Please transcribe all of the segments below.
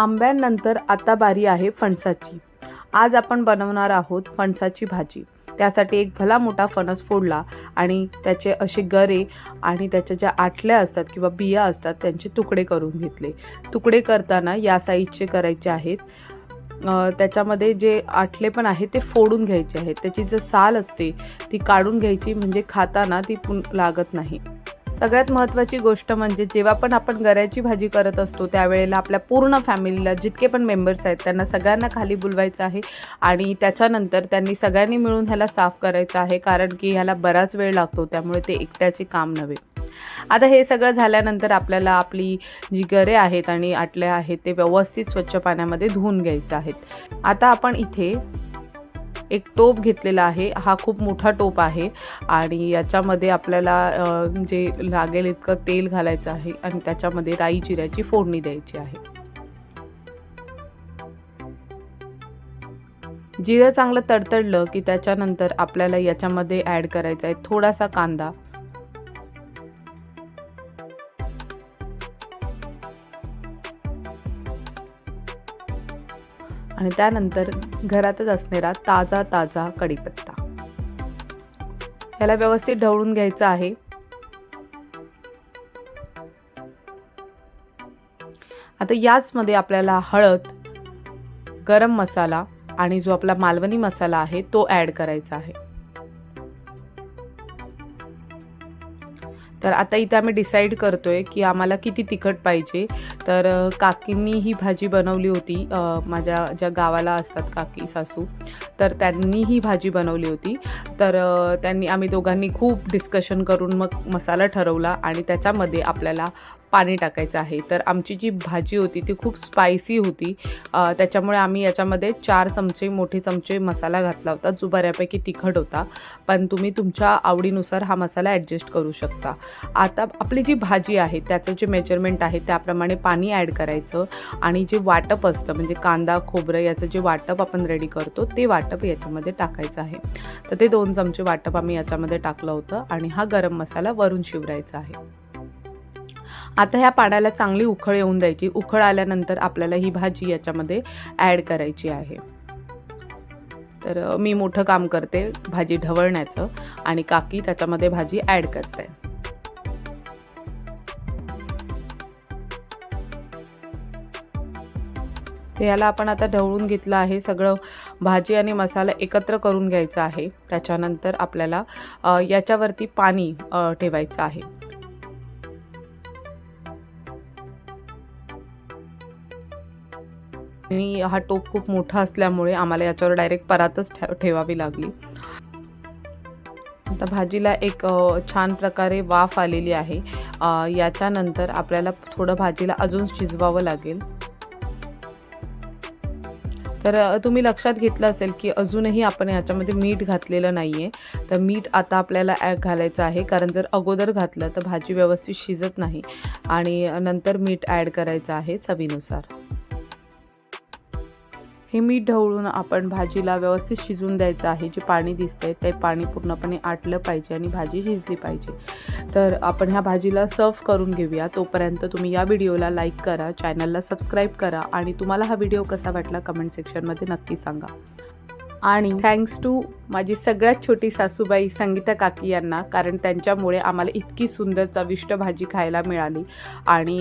आंब्यांनंतर आता बारी आहे फणसाची. आज आपण बनवणार आहोत फणसाची भाजी. त्यासाठी एक भला मोठा फणस फोडला आणि त्याचे असे गरे आणि त्याच्या ज्या आटल्या असतात किंवा बिया असतात त्यांचे तुकडे करून घेतले. तुकडे करताना या साईजचे करायचे आहेत. त्याच्यामध्ये जे आटले पण आहेत ते फोडून घ्यायचे आहेत. त्याची जी साल असते ती काढून घ्यायची म्हणजे खाताना ती पुन लागत नाही. सगळ्यात महत्त्वाची गोष्ट म्हणजे जेव्हा पण आपण गऱ्याची भाजी करत असतो त्यावेळेला आपल्या पूर्ण फॅमिलीला जितके पण मेंबर्स आहेत त्यांना सगळ्यांना खाली बोलवायचं आहे आणि त्याच्यानंतर त्यांनी सगळ्यांनी मिळून ह्याला साफ करायचं आहे कारण की ह्याला बराच वेळ लागतो त्यामुळे ते एकट्याचे काम नव्हे. आता हे सगळं झाल्यानंतर आपल्याला आपली जी गरे आहेत आणि आटल्या आहेत ते व्यवस्थित स्वच्छ पाण्यामध्ये धुवून घ्यायचं आहेत. आता आपण इथे एक टोप घेतलेला आहे. हा खूप मोठा टोप आहे आणि याच्यामध्ये आपल्याला जे लागेल इतकं तेल घालायचं आहे आणि त्याच्यामध्ये राई जिऱ्याची फोडणी द्यायची आहे. जिरं चांगलं तडतडलं की त्याच्यानंतर आपल्याला याच्यामध्ये ॲड करायचा आहे थोडासा कांदा. आणि त्यानंतर घरातच असणारा ताजा ताजा कढीपत्ता. याला व्यवस्थित ढवळून घ्यायचं आहे. आता याचमध्ये आपल्याला हळद गरम मसाला आणि जो आपला मालवणी मसाला आहे तो ॲड करायचा आहे. तर आता इथे आम्ही डिसाईड करतोय की आम्हाला किती तिखट पाहिजे. तर काकींनी ही भाजी बनवली होती. माझ्या ज्या गावाला असतात काकी सासू तर त्यांनी ही भाजी बनवली होती. तर त्यांनी आम्ही दोघांनी खूप डिस्कशन करून मग मसाला ठरवला आणि त्याच्यामध्ये आपल्याला पाणी टाकायचं आहे. तर आमची जी भाजी होती ती खूप स्पायसी होती. त्याच्यामुळे आम्ही याच्यामध्ये चार चमचे मोठे चमचे मसाला घातला होता जो बऱ्यापैकी तिखट होता. पण तुम्ही तुमच्या आवडीनुसार हा मसाला ॲडजस्ट करू शकता. आता आपली जी भाजी आहे त्याचं जे मेजरमेंट आहे त्याप्रमाणे पाणी ॲड करायचं. आणि जे वाटप असतं म्हणजे कांदा खोबरं याचं जे वाटप आपण रेडी करतो ते वाटप याच्यामध्ये टाकायचं आहे. तर ते दोन चमचे वाटप आम्ही याच्यामध्ये टाकलं होतं आणि हा गरम मसाला वरून शिवरायचा आहे. आता ह्या पाण्याला चांगली उखळ येऊन द्यायची. उखळ आल्यानंतर आपल्याला ही भाजी याच्यामध्ये ॲड करायची आहे. तर मी मोठं काम करते भाजी ढवळण्याचं आणि काकी त्याच्यामध्ये भाजी ॲड करते तर याला आपण आता ढवळून घेतलं आहे. सगळं भाजी आणि मसाला एकत्र करून घ्यायचा आहे. त्याच्यानंतर आपल्याला याच्यावरती पाणी ठेवायचं आहे. आणि हा टोप खूप मोठा असल्यामुळे आम्हाला याच्यावर डायरेक्ट परातच ठे- ठेवावी लागली. आता भाजीला एक छान प्रकारे वाफ आलेली आहे. याच्यानंतर आपल्याला थोडं भाजीला अजून शिजवावं लागेल. तर तुम्ही लक्षात घेतलं असेल की अजूनही आपण याच्यामध्ये मीठ घातलेलं नाही आहे तर मीठ आता आपल्याला ॲड घालायचं आहे. कारण जर अगोदर घातलं तर भाजी व्यवस्थित शिजत नाही. आणि नंतर मीठ ॲड करायचं आहे चवीनुसार. हे मीठ ढवळून आपण भाजीला व्यवस्थित शिजून द्यायचं आहे. जे पाणी दिसतंय ते पाणी पूर्णपणे आटलं पाहिजे आणि भाजी शिजली पाहिजे. तर आपण ह्या भाजीला सर्व करून घेऊया. तोपर्यंत तुम्ही या व्हिडिओला लाईक करा चॅनलला सबस्क्राईब करा आणि तुम्हाला हा व्हिडिओ कसा वाटला कमेंट सेक्शनमध्ये नक्की सांगा. आणि थँक्स टू माझी सगळ्यात छोटी सासूबाई संगीता काकी यांना कारण त्यांच्यामुळे आम्हाला इतकी सुंदर चविष्ट भाजी खायला मिळाली. आणि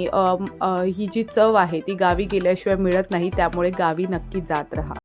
ही जी चव आहे ती गावी गेल्याशिवाय मिळत नाही त्यामुळे गावी नक्की जात राहा.